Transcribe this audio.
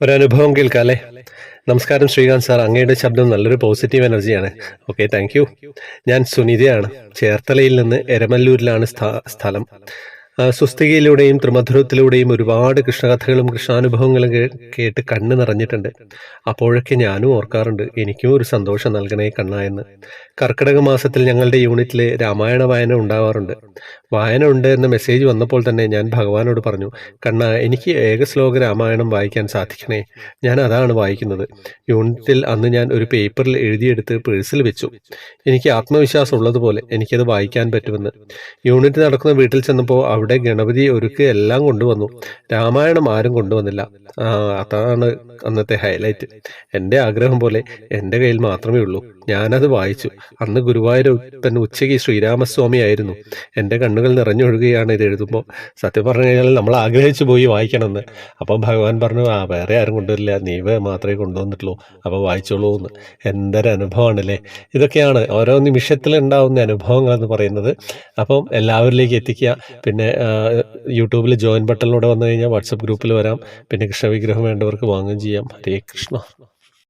ഒരനുഭവം കേൾക്കാം അല്ലേ നമസ്കാരം ശ്രീകാന്ത് സാർ. അങ്ങയുടെ ശബ്ദം നല്ലൊരു പോസിറ്റീവ് എനർജിയാണ് ഓക്കെ താങ്ക് യു ഞാൻ സുനിതയാണ്. ചേർത്തലയിൽ നിന്ന് എരമല്ലൂരിലാണ് സ്ഥലം. സുസ്തികയിലൂടെയും ത്രിമധുരത്തിലൂടെയും ഒരുപാട് കൃഷ്ണകഥകളും കൃഷ്ണാനുഭവങ്ങളും കേട്ട് കണ്ണ് നിറഞ്ഞിട്ടുണ്ട്. അപ്പോഴൊക്കെ ഞാനും ഓർക്കാറുണ്ട് എനിക്കും ഒരു സന്തോഷം നൽകണേ കണ്ണ എന്ന്. കർക്കിടക മാസത്തിൽ ഞങ്ങളുടെ യൂണിറ്റിൽ രാമായണ വായന ഉണ്ടാവാറുണ്ട്. വായന ഉണ്ട് എന്ന മെസ്സേജ് വന്നപ്പോൾ തന്നെ ഞാൻ ഭഗവാനോട് പറഞ്ഞു കണ്ണ എനിക്ക് ഏക ശ്ലോക രാമായണം വായിക്കാൻ സാധിക്കണേ. ഞാൻ അതാണ് വായിക്കുന്നത്. യൂണിറ്റിൽ അന്ന് ഞാൻ ഒരു പേപ്പറിൽ എഴുതിയെടുത്ത് പേഴ്സിൽ വെച്ചു. എനിക്ക് ആത്മവിശ്വാസം ഉള്ളതുപോലെ എനിക്കത് വായിക്കാൻ പറ്റുമെന്ന്. യൂണിറ്റ് നടക്കുന്ന വീട്ടിൽ ചെന്നപ്പോൾ അവിടെ ഗണപതി ഒരുക്ക് എല്ലാം കൊണ്ടുവന്നു. രാമായണം ആരും കൊണ്ടുവന്നില്ല. അതാണ് അന്നത്തെ ഹൈലൈറ്റ് എന്റെ ആഗ്രഹം പോലെ എന്റെ കയ്യിൽ മാത്രമേ ഉള്ളൂ. ഞാനത് വായിച്ചു. അന്ന് ഗുരുവായൂരപ്പൻ ഉച്ചയ്ക്ക് ശ്രീരാമസ്വാമി ആയിരുന്നു. എന്റെ കണ്ണുകൾ നിറഞ്ഞൊഴുകുകയാണ് ഇത് എഴുതുമ്പോൾ. സത്യം പറഞ്ഞു കഴിഞ്ഞാൽ നമ്മൾ ആഗ്രഹിച്ചു പോയി വായിക്കണമെന്ന്. അപ്പം ഭഗവാൻ പറഞ്ഞു ആ വേറെ ആരും കൊണ്ടുവരില്ല. നീവ് മാത്രമേ കൊണ്ടുവന്നിട്ടുള്ളൂ. അപ്പോൾ വായിച്ചോളൂ എന്ന്. എന്തൊരു അനുഭവമാണല്ലേ. ഇതൊക്കെയാണ് ഓരോ നിമിഷത്തിൽ ഉണ്ടാവുന്ന അനുഭവങ്ങൾ എന്ന് പറയുന്നത്. അപ്പം എല്ലാവരിലേക്ക് എത്തിക്കുക. പിന്നെ യൂട്യൂബിൽ ജോയിൻ ബട്ടണിലൂടെ വന്നു കഴിഞ്ഞാൽ വാട്സപ്പ് ഗ്രൂപ്പിൽ വരാം. പിന്നെ കൃഷ്ണവിഗ്രഹം വേണ്ടവർക്ക് വാങ്ങുകയും ചെയ്യാം. ഹരേ കൃഷ്ണ.